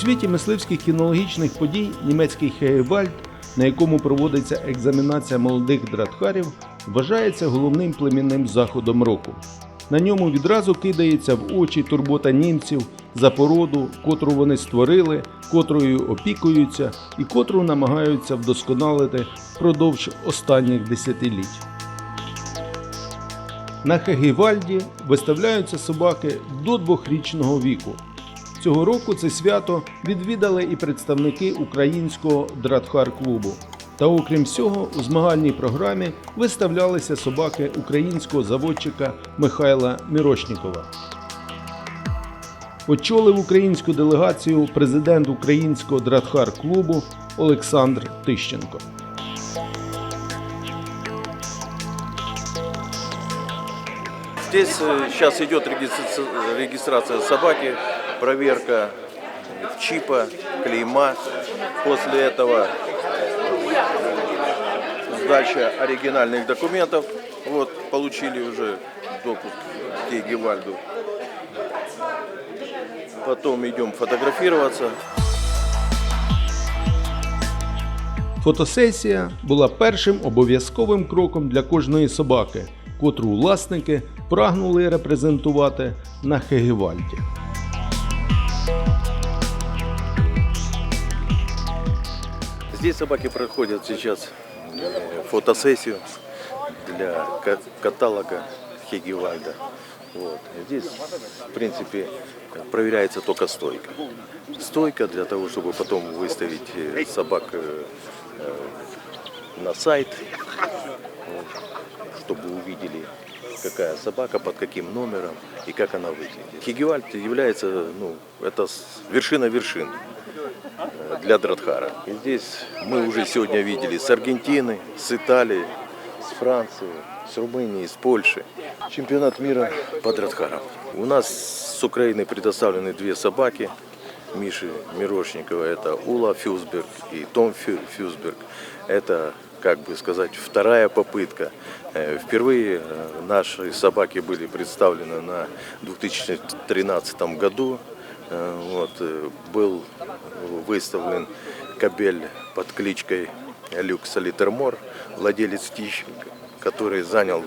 Світі мисливських кінологічних подій німецький Хейвальд, на якому проводиться екзаменація молодих дратхарів, вважається головним племінним заходом року. На ньому відразу кидається в очі турбота німців за породу, котру вони створили, котрою опікуються і котру намагаються вдосконалити впродовж останніх десятиліть. На Хегівальді виставляються собаки до двохрічного віку. Цього року це свято відвідали і представники українського дратхар-клубу. Та окрім всього, у змагальній програмі виставлялися собаки українського заводчика Михайла Мірошнікова. Очолив українську делегацію президент українського дратхар-клубу Олександр Тищенко. Здесь э, сейчас идет регистрация собаки, проверка чипа, клейма. После этого сдача оригинальных документов. Вот, получили уже допуск к Гевальду. Потом идем фотографироваться. Фотосесія була першим обов'язковим кроком для кожної собаки, котру власники прагнули репрезентувати на Хегевальді. Здесь собаки проходят сейчас э, фотосессию для ка- каталога Хегевальда. Вот. Здесь, в принципе, проверяется только стойка. Стойка для того, чтобы потом выставить э, собак э, э, на сайт, чтобы увидели, какая собака, под каким номером и как она выглядит. Хегевальд является, ну, это вершина вершин э, для Дратхара. И здесь мы уже сегодня видели с Аргентины, с Италии, с Франции, с Румынии, с Польши. Чемпионат мира по Дратхарам. У нас с Украины предоставлены две собаки. Миши Мирошникова, это Ула Фюсберг и Том Фю- Фюсберг. Это, как бы сказать, вторая попытка. Э, Впервые э, наши собаки были представлены на 2013 году. Э, Вот, э, был выставлен кабель под кличкой Люкс Литермор, владелец Тищенко, который занял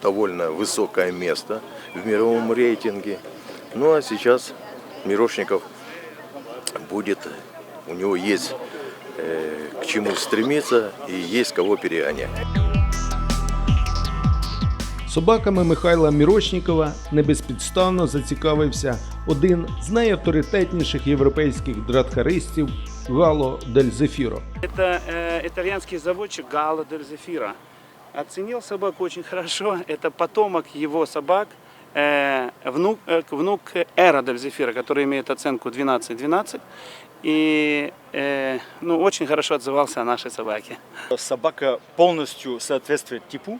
довольно высокое место в мировом рейтинге. Ну а сейчас Мирошников будет, у него есть э, к чему стремиться и есть кого перегонять. Собаками Михайла Мірошнікова небезпідставно зацікавився один з найавторитетніших європейських дратхаристів Гало Дель Зефіро. Это э, итальянский заводчик Галло дель Зефира. Оценил собаку очень хорошо. Это потомок его собак, э, внук, э, внук Эра дель Зефира, который имеет оценку 12-12. И э, ну, очень хорошо отзывался о нашей собаке. Собака полностью соответствует типу.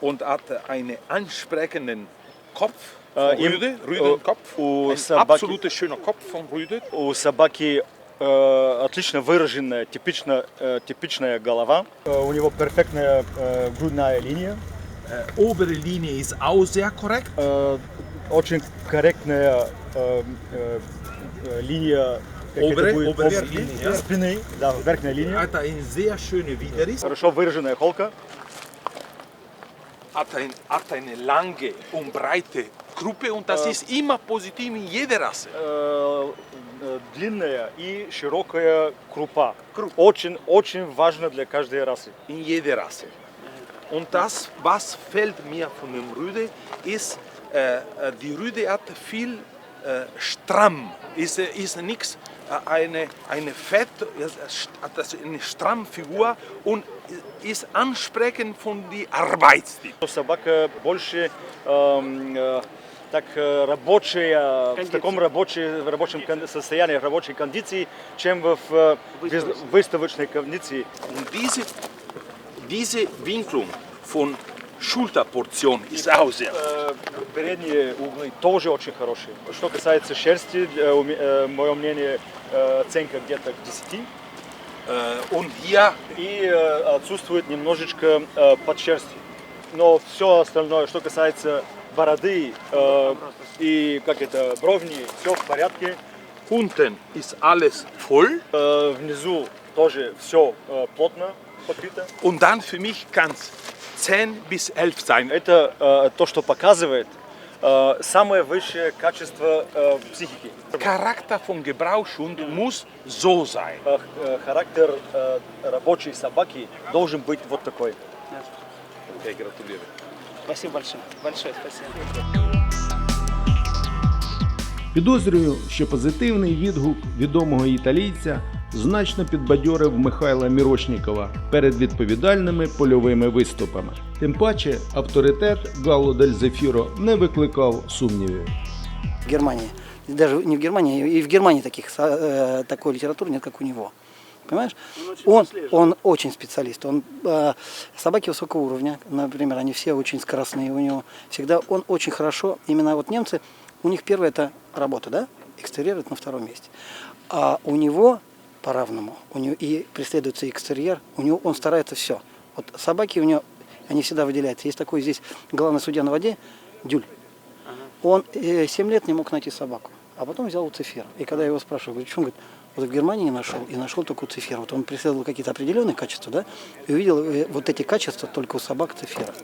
und hat einen ansprechenden Kopf Äh, von im- Rüde, äh, Rüdenkopf. у Ein собаки- absoluter schöner Kopf von Rüde. У собаки э, отлично выраженная, типично, э, типичная голова. Э, у него перфектная э, грудная линия. Äh, obere Linie ist auch sehr korrekt. Э, очень корректная э, э, э, линия как Obere- это будет, obere об- Linie, ja. спины, да, верхняя линия. Hat eine sehr schöne Widerriss. Хорошо выраженная холка. Hat, ein, hat eine lange und breite Gruppe und das Äh. ist immer positiv in jeder Rasse. Э, э, длинная и широкая крупа. Очень, очень важно для каждой расы. In jeder Rasse. Und das, was fällt mir von dem Rüde, ist, äh, äh, die Rüde hat viel äh, stramm. Ist, äh, ist nichts, äh, eine, eine Fett, äh, hat das eine stramme Figur und ist ansprechend von die Arbeitsstil. Собака больше эм, э, так э, рабочая, в Кондиции. таком рабочей, в рабочем кон- состоянии, рабочей кондиции, чем в э, вис- выставочной кондиции. Und diese, diese Winklung von Schulterportion ist auch sehr. Э, Передние углы тоже очень хорошие. Что касается шерсти, э, у ме- э, мое мнение, э, оценка где-то к 10. Äh, und hier И э, отсутствует немножечко э, подшерсти. Но все остальное, что касается бороды э, и как это, бровни, все в порядке. Unten ist alles voll. Э, Внизу тоже все плотно покрыто. Und dann für mich kann es 10 bis 11 sein. Это э, то, что показывает э, самое высшее качество э, психики. Charakter von Gebrauchshund muss so sein. Э, э, Характер э, рабочей собаки должен быть вот такой. Я гратулирую. Спасибо большое. Большое спасибо. Підозрюю, що позитивний відгук відомого італійця значно підбадьорив Михайла Мірошнікова перед відповідальними польовими виступами. Тим паче авторитет Галло дель Зефіро не викликав сумнівів. в Германии. Даже не в Германии, и в Германии таких, со- э, такой литературы нет, как у него. Понимаешь? Он, он очень специалист. Он, э, собаки высокого уровня, например, они все очень скоростные у него. Всегда он очень хорошо, именно вот немцы, у них первое это работа, да? Экстерьер это на втором месте. А у него по-равному. У него и преследуется экстерьер, у него он старается все. Вот собаки у него, они всегда выделяются. Есть такой здесь главный судья на воде, Дюль. Он э, 7 лет не мог найти собаку, а потом взял Люцифера. И когда я его спрашиваю, говорю, он говорит, вот в Германии нашел, и нашел только Люцифера. Вот он преследовал какие-то определенные качества, да, и увидел э, вот эти качества только у собак Цифера.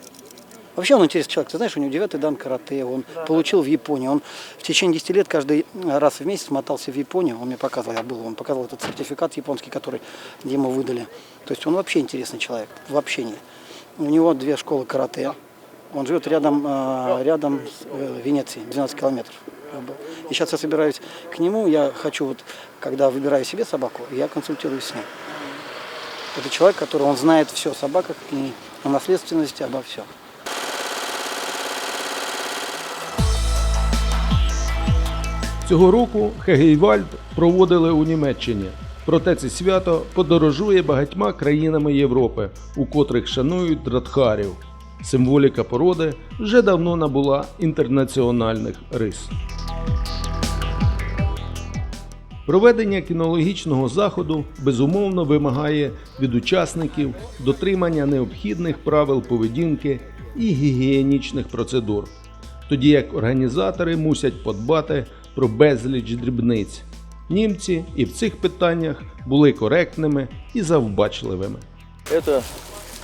Вообще он интересный человек. Ты знаешь, у него девятый дан карате, он получил в Японии. Он в течение 10 лет каждый раз в месяц мотался в Японию. Он мне показывал, я был, он показывал этот сертификат японский, который ему выдали. То есть он вообще интересный человек в общении. У него две школы карате. Он живет рядом, э, рядом с э, Венецией, 12 километров. И сейчас я собираюсь к нему, я хочу, вот, когда выбираю себе собаку, я консультируюсь с ним. Это человек, который он знает все о собаках и о наследственности, обо всем. Цього року Хегейвальд проводили у Німеччині. Проте це свято подорожує багатьма країнами Європи, у котрих шанують дратхарів. Символіка породи вже давно набула інтернаціональних рис. Проведення кінологічного заходу безумовно вимагає від учасників дотримання необхідних правил поведінки і гігієнічних процедур, тоді як організатори мусять подбати про безліч дрібниць. Німці і в цих питаннях були коректними і завбачливими. Это,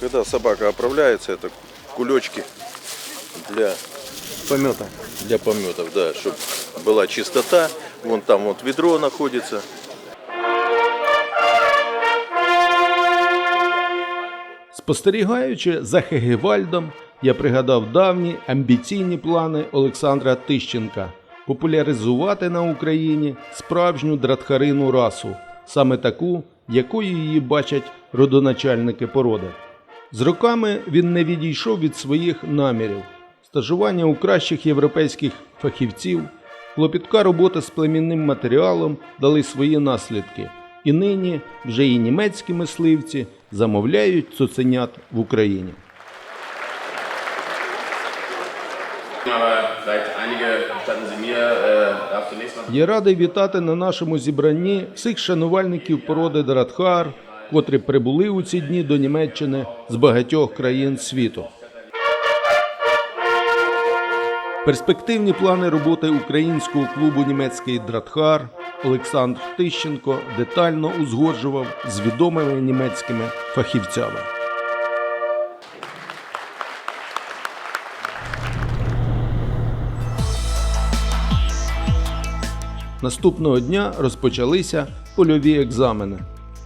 когда собака оправляется, это кулечки для Помета. для пометов, да, чтобы была чистота. Вон там вот ведро находится. Спостерігаючи за Хегевальдом, я пригадав давні амбіційні плани Олександра Тищенка популяризувати на Україні справжню дратхарину расу, саме таку, якою її бачать родоначальники породи. З роками він не відійшов від своїх намірів. Стажування у кращих європейських фахівців, клопітка робота з племінним матеріалом дали свої наслідки, і нині вже і німецькі мисливці замовляють цуценят в Україні. Я радий вітати на нашому зібранні всіх шанувальників породи Дратхар, котрі прибули у ці дні до Німеччини з багатьох країн світу. Перспективні плани роботи українського клубу німецький Дратхар Олександр Тищенко детально узгоджував з відомими німецькими фахівцями. Наступного дня розпочалися польові екзамени.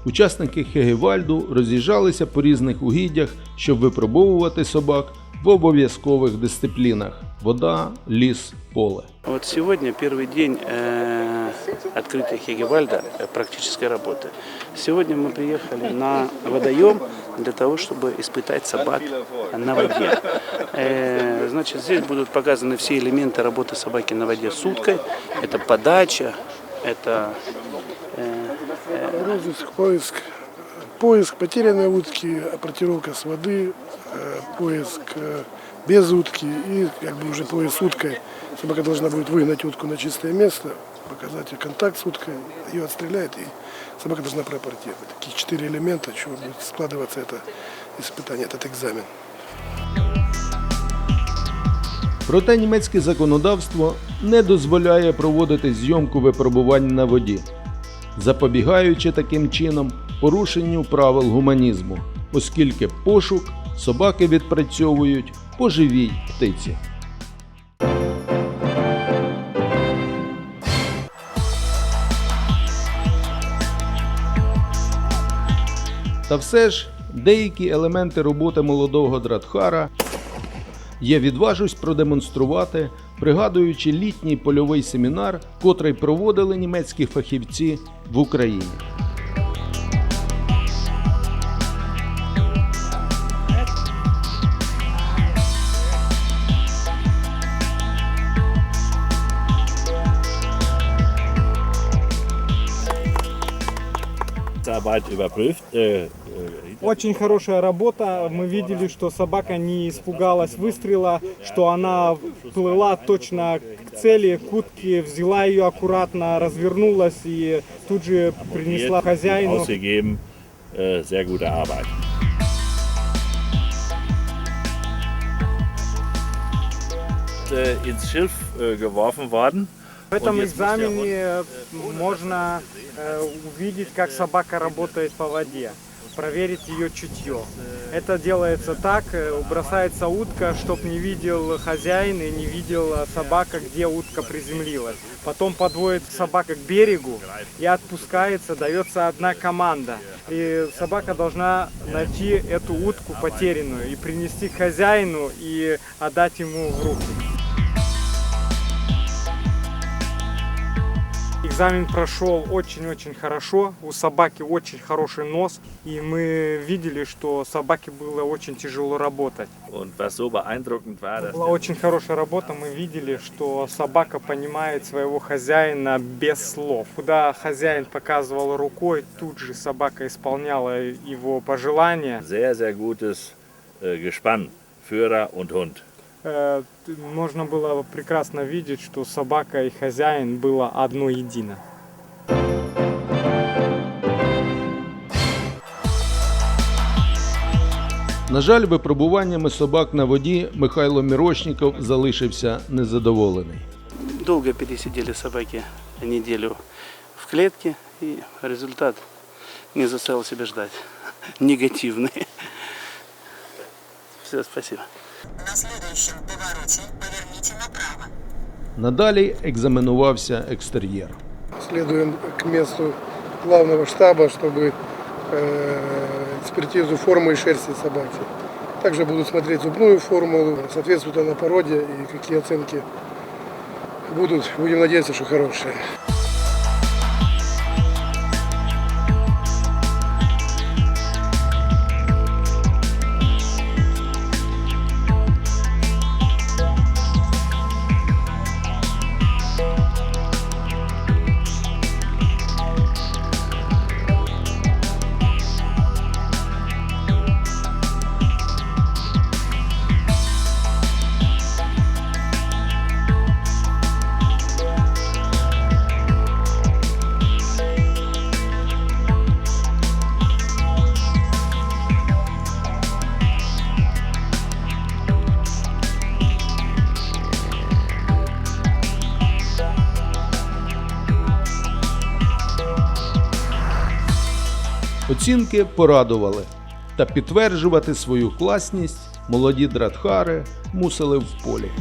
Учасники Хегевальду роз'їжджалися по різних угіддях, щоб випробовувати собак в обов'язкових дисциплінах: вода, ліс, поле. Вот сегодня первый день э, открытия Хегевальда э, практической работы. Сегодня мы приехали на водоем для того, чтобы испытать собак на воде. Э, значит, здесь будут показаны все элементы работы собаки на воде с уткой. Это подача, это Розыск, поиск, поиск потерянной утки, апортировка с воды, э, поиск э, без утки и как бы уже поиск с уткой. Собака должна будет выгнать утку на чистое место, показать ей контакт с уткой, ее отстреляет и собака должна проапортировать. Такие четыре элемента, чего будет складываться это испытание, этот экзамен. Проте німецьке законодавство не дозволяє проводити зйомку випробувань на воді, запобігаючи таким чином порушенню правил гуманізму, оскільки пошук собаки відпрацьовують по живій птиці. Та все ж деякі елементи роботи молодого Дратхара я відважусь продемонструвати, пригадуючи літній польовий семінар, котрий проводили німецькі фахівці в Україні. Arbeit überprüft. Äh, Очень хорошая работа. Мы видели, что собака не испугалась выстрела, что она плыла точно к цели, к утке, взяла ее аккуратно, развернулась и тут же принесла хозяину. ausgegeben. Äh, sehr gute Arbeit. Äh, ins Schiff äh, geworfen worden. В этом экзамене э, можно э, увидеть, как собака работает по воде, проверить ее чутье. Это делается так, э, бросается утка, чтоб не видел хозяин и не видела собака, где утка приземлилась. Потом подводит собака к берегу и отпускается, дается одна команда. И собака должна найти эту утку потерянную и принести к хозяину и отдать ему в руки. Экзамен прошел очень-очень хорошо. У собаки очень хороший нос. И мы видели, что собаке было очень тяжело работать. Была очень хорошая работа. Мы видели, что собака понимает своего хозяина без слов. Куда хозяин показывал рукой, тут же собака исполняла его пожелания. sehr, sehr gutes äh, Gespann, Führer und Hund. Э, Можно было прекрасно видеть, что собака и хозяин было одно едино. На жаль, випробуваннями собак на воді Михайло Мірошніков залишився незадоволений. Долго пересидели собаки неделю в клетке, и результат не заставил себя ждать. Негативный. Все, спасибо. На следующем повороте поверните направо. Надалі екзаменувався екстер'єр. Следуем к месту главного штаба, чтобы э, экспертизу формы и шерсти собаки. Также будут смотреть зубную формулу, соответствует она породе и какие оценки будут. Будем надеяться, что хорошие. Оцінки порадували, та підтверджувати свою класність молоді дратхари мусили в полі.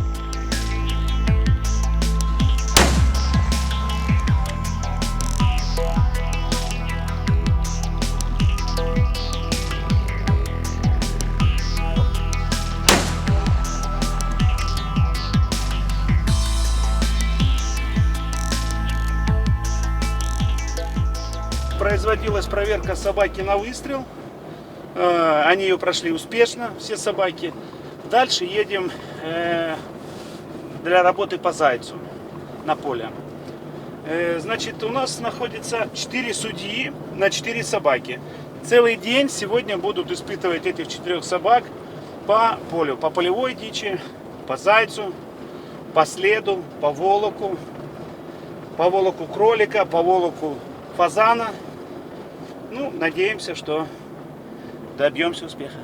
Проверка собаки на выстрел. Э, Они ее прошли успешно, все собаки. Дальше едем э, для работы по зайцу на поле. Э, Значит, у нас находится 4 судьи на 4 собаки. Целый день сегодня будут испытывать этих четырех собак по полю, по полевой дичи, по зайцу, по следу, по волоку, по волоку кролика, по волоку фазана. Ну, надеемся, что добьемся успеха.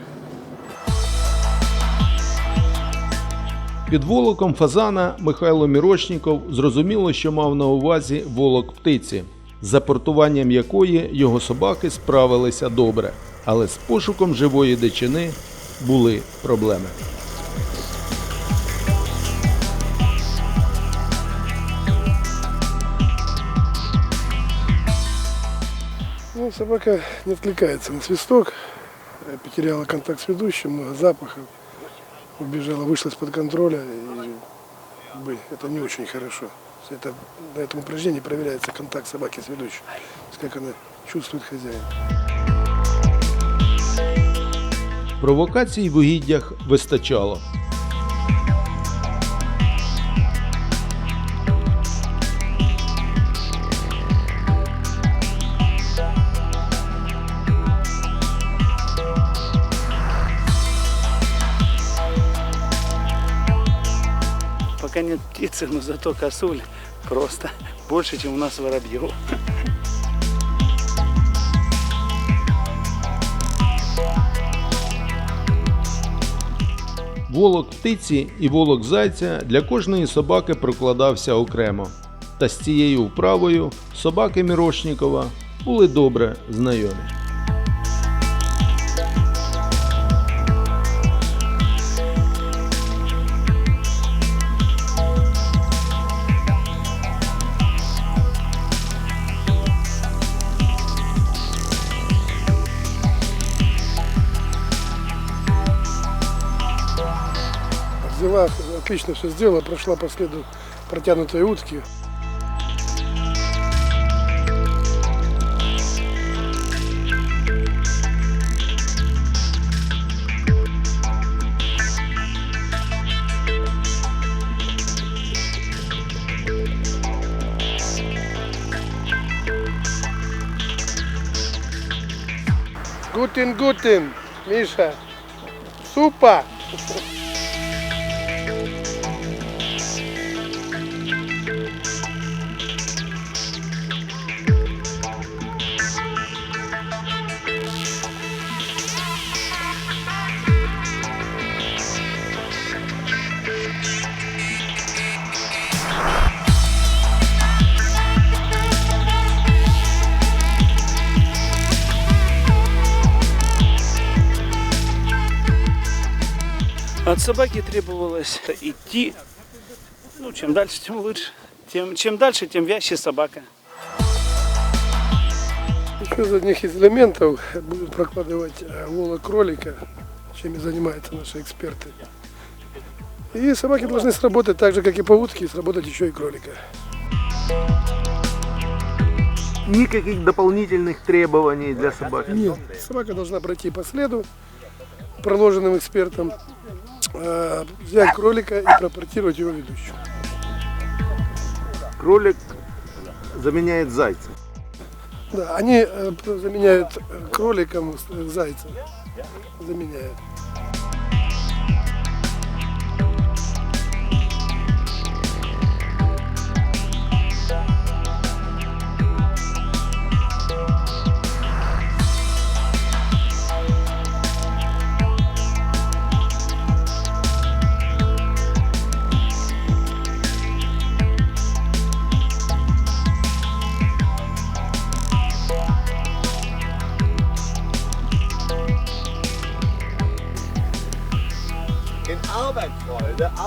Під волоком фазана Михайло Мірошніков зрозуміло, що мав на увазі волок птиці, з запортуванням якої його собаки справилися добре, але з пошуком живої дичини були проблеми. собака не откликается на свисток, э, потеряла контакт с ведущим, много запахов, убежала, вышла из-под контроля. И, как бы, это не очень хорошо. То есть Это, на этом упражнении проверяется контакт собаки с ведущим, то есть как она чувствует хозяина. Провокацій в угіддях вистачало. Нет птицы, но зато косуль просто больше, чем у нас воробьев. Волок птиці і волок зайця для кожної собаки прокладався окремо. Та з цією вправою собаки Мірошнікова були добре знайомі. Взяла, отлично все сделала, прошла по следу протянутой утки. Гутин, гутин, Миша. Супа. От собаки требовалось идти, ну, чем дальше, тем лучше. Тем, чем дальше, тем вяще собака. Еще из одних из элементов будут прокладывать э, волок кролика, чем и занимаются наши эксперты. И собаки должны сработать так же, как и по утке, сработать еще и кролика. Ніяких дополнительних требований для собаки. Нет, собака должна пройти по следу, проложенным экспертом, э, взять кролика и пропортировать его ведущему. Кролик заміняє зайця. Да, они э, заменяют э, кроликом э, зайца. Заменяют.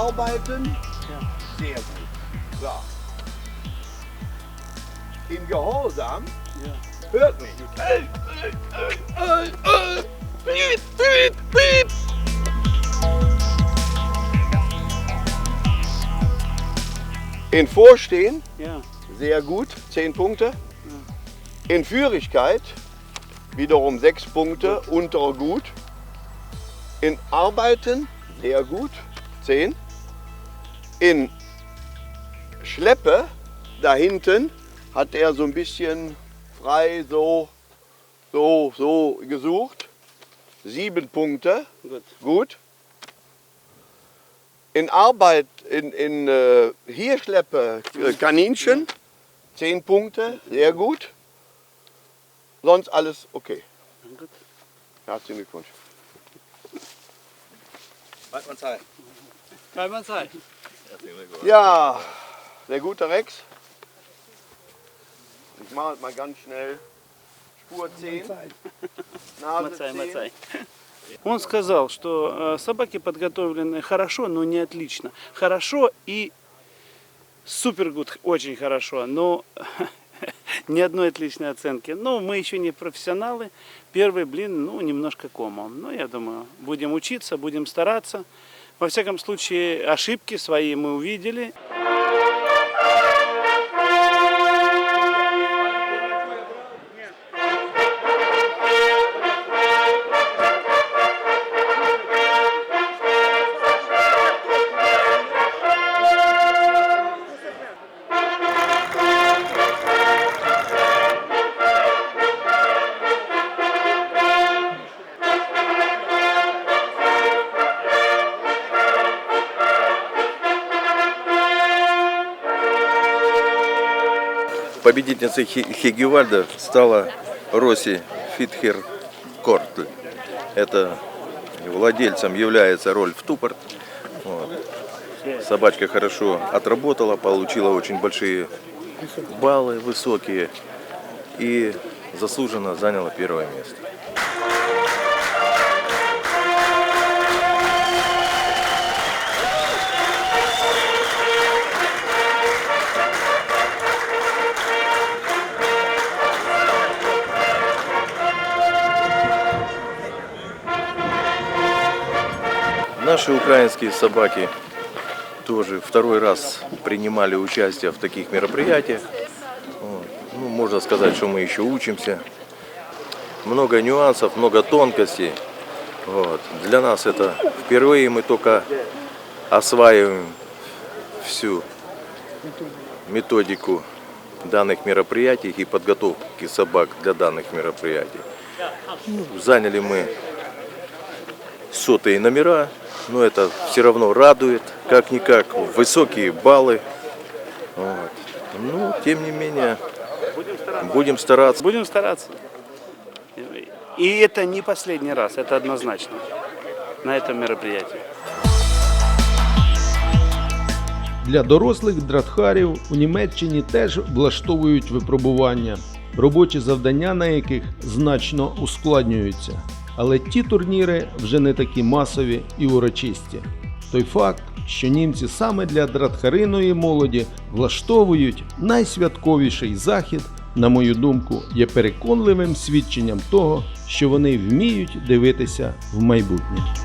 Arbeiten, sehr gut. So. Im Gehorsam, hört mich. Piep, piep, piep. In Vorstehen, Ja. sehr gut, 10 Punkte. In Führigkeit, wiederum 6 Punkte, untere gut. In Arbeiten, sehr gut, 10. In Schleppe, da hinten, hat er so ein bisschen frei so, so, so gesucht. 7 Punkte, Gut. gut. In Arbeit, in, in äh, hier Schleppe, äh, Kaninchen, 10 Punkte, sehr gut. Sonst alles okay. Gut. Herzlichen Glückwunsch. Warte mal Zeit. Ja, der gute Rex. Ich mache es mal ganz schnell. Spur 10. Nase Мацай, 10. мацай. Он сказал, что э, собаки подготовлены хорошо, но не отлично. Хорошо и супер гуд, очень хорошо, но ни одной отличной оценки. Но мы еще не профессионалы. Первый блин, ну, немножко комом. Но я думаю, будем учиться, будем стараться. Во всяком случае, ошибки свои мы увидели. Победительницей Хи- Хегевальда стала Роси Фитхер Кортль. Это владельцем является Рольф Тупорт. Вот. Собачка хорошо отработала, получила очень большие баллы, высокие. И заслуженно заняла первое место. Наши украинские собаки тоже второй раз принимали участие в таких мероприятиях. Ну, можно сказать, что мы еще учимся. Много нюансов, много тонкостей. Вот. Для нас это впервые мы только осваиваем всю методику данных мероприятий и подготовки собак для данных мероприятий. Ну, заняли мы сотые номера, но это все равно радует, как-никак, высокие баллы. Вот. Ну, тем не менее, будем стараться. Будем стараться. И это не последний раз, это однозначно на этом мероприятии. Для дорослих дратхарів у Німеччині теж влаштовують випробування, робочі завдання на яких значно ускладнюються. Але ті турніри вже не такі масові і урочисті. Той факт, що німці саме для дратхариної молоді влаштовують найсвятковіший захід, на мою думку, є переконливим свідченням того, що вони вміють дивитися в майбутнє.